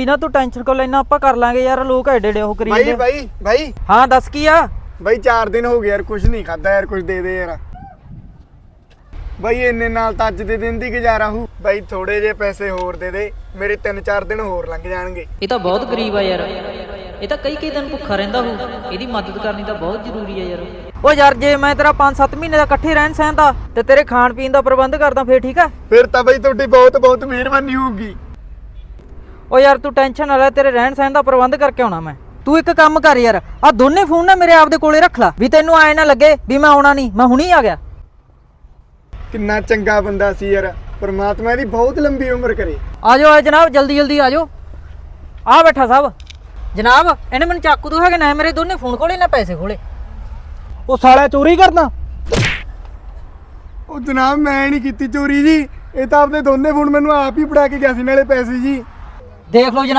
ਇਹਨਾਂ ਤੂੰ ਟੈਨਸ਼ਨ ਕੋ ਲੈਣਾ ਆਪਾਂ ਕਰ ਲਾਂਗੇ ਯਾਰ ਲੋਕ ਐਡੇ ਐਡੇ ਉਹ ਕਰੀ ਬਾਈ ਜਾਂਦੇ ਬਾਈ ਬਾਈ। ਹਾਂ ਦੱਸ ਕੀ ਆ? ਬਾਈ 4 ਦਿਨ ਹੋ ਗਏ ਯਾਰ ਕੁਝ ਨਹੀਂ ਖਾਦਾ ਯਾਰ ਕੁਝ ਦੇ ਦੇ ਯਾਰ। ਬਾਈ ਇੰਨੇ ਨਾਲ ਤਾਂ ਅੱਜ ਦੇ ਦਿਨ ਦੀ ਗੁਜ਼ਾਰਾ ਹੂ ਬਾਈ ਥੋੜੇ ਜੇ ਪੈਸੇ ਹੋਰ ਦੇ ਦੇ ਮੇਰੇ 3-4 ਦਿਨ ਹੋਰ ਲੰਘ ਜਾਣਗੇ। ਇਹ ਤਾਂ ਬਹੁਤ ਗਰੀਬ ਆ ਯਾਰ। ਇਹ ਤਾਂ ਕਈ ਕਈ ਦਿਨ ਭੁੱਖਾ ਰਹਿੰਦਾ ਹੋਊ। ਇਹਦੀ ਮਦਦ ਕਰਨੀ ਤਾਂ ਬਹੁਤ ਜ਼ਰੂਰੀ ਆ ਯਾਰ। ਉਹ ਯਾਰ ਜੇ ਮੈਂ ਤੇਰਾ 5-7 ਮਹੀਨੇ ਦਾ ਇਕੱਠੇ ਰਹਿਣ ਸਹਿਣ ਦਾ ਤੇ ਤੇਰੇ ਖਾਣ ਪੀਣ ਦਾ ਪ੍ਰਬੰਧ ਕਰਦਾ ਫੇਰ ਠੀਕ ਆ? ਫਿਰ ਤਾਂ ਬਾਈ ਤੁਹਾਡੀ ਬਹੁਤ ਬਹੁਤ ਮਿਹਰਬਾਨੀ ਹੋਊਗੀ। ਉਹ ਯਾਰ ਤੂੰ ਟੈਨਸ਼ਨ ਨਾ ਲੈ ਤੇਰੇ ਰਹਿਣ ਸਹਿਣ ਦਾ ਪ੍ਰਬੰਧ ਕਰਕੇ ਆਉਣਾ ਮੈਂ। ਤੂੰ ਇੱਕ ਕੰਮ ਕਰ ਯਾਰ ਆ ਦੋਨੇ ਫੋਨ ਨਾ ਮੇਰੇ ਆਪ ਦੇ ਕੋਲੇ ਰੱਖ ਲੈ ਵੀ ਤੈਨੂੰ ਆਏ ਨਾ ਲੱਗੇ ਵੀ ਮੈਂ ਆਉਣਾ ਨਹੀਂ ਮੈਂ ਹੁਣੀ ਆ ਗਿਆ। ਕਿੰਨਾ ਚੰਗਾ ਬੰਦਾ ਸੀ ਯਾਰ ਪਰਮਾਤਮਾ ਇਹਦੀ ਬਹੁਤ ਲੰਬੀ ਉਮਰ ਕਰੇ। ਆ ਜਾਓ ਆ ਜਨਾਬ ਜਲਦੀ ਜਲਦੀ ਆ ਜਾਓ ਆ ਬੈਠਾ ਸਾਹਿਬ ਜਨਾਬ ਇਹਨੇ ਮੈਨੂੰ ਚਾਕੂ ਤੋਂ ਹੈਗੇ ਨਾ ਮੇਰੇ ਦੋਨੇ ਫੋਨ ਕੋਲੇ ਨਾ ਪੈਸੇ ਕੋਲੇ। ਉਹ ਸਾਲਿਆ ਚੋਰੀ ਕਰਦਾ ਉਹ ਜਨਾਬ ਮੈਂ ਨਹੀਂ ਕੀਤੀ ਚੋਰੀ ਜੀ। ਇਹ ਤਾਂ ਆਪਦੇ ਦੋਨੇ ਫੋਨ ਮੈਨੂੰ ਆਪ ਹੀ ਫੜਾ ਕੇ ਗਿਆ ਸੀ ਨਾਲੇ ਪੈਸੇ ਜੀ। ਦੇਖ ਲਓ ਜਨਾਬ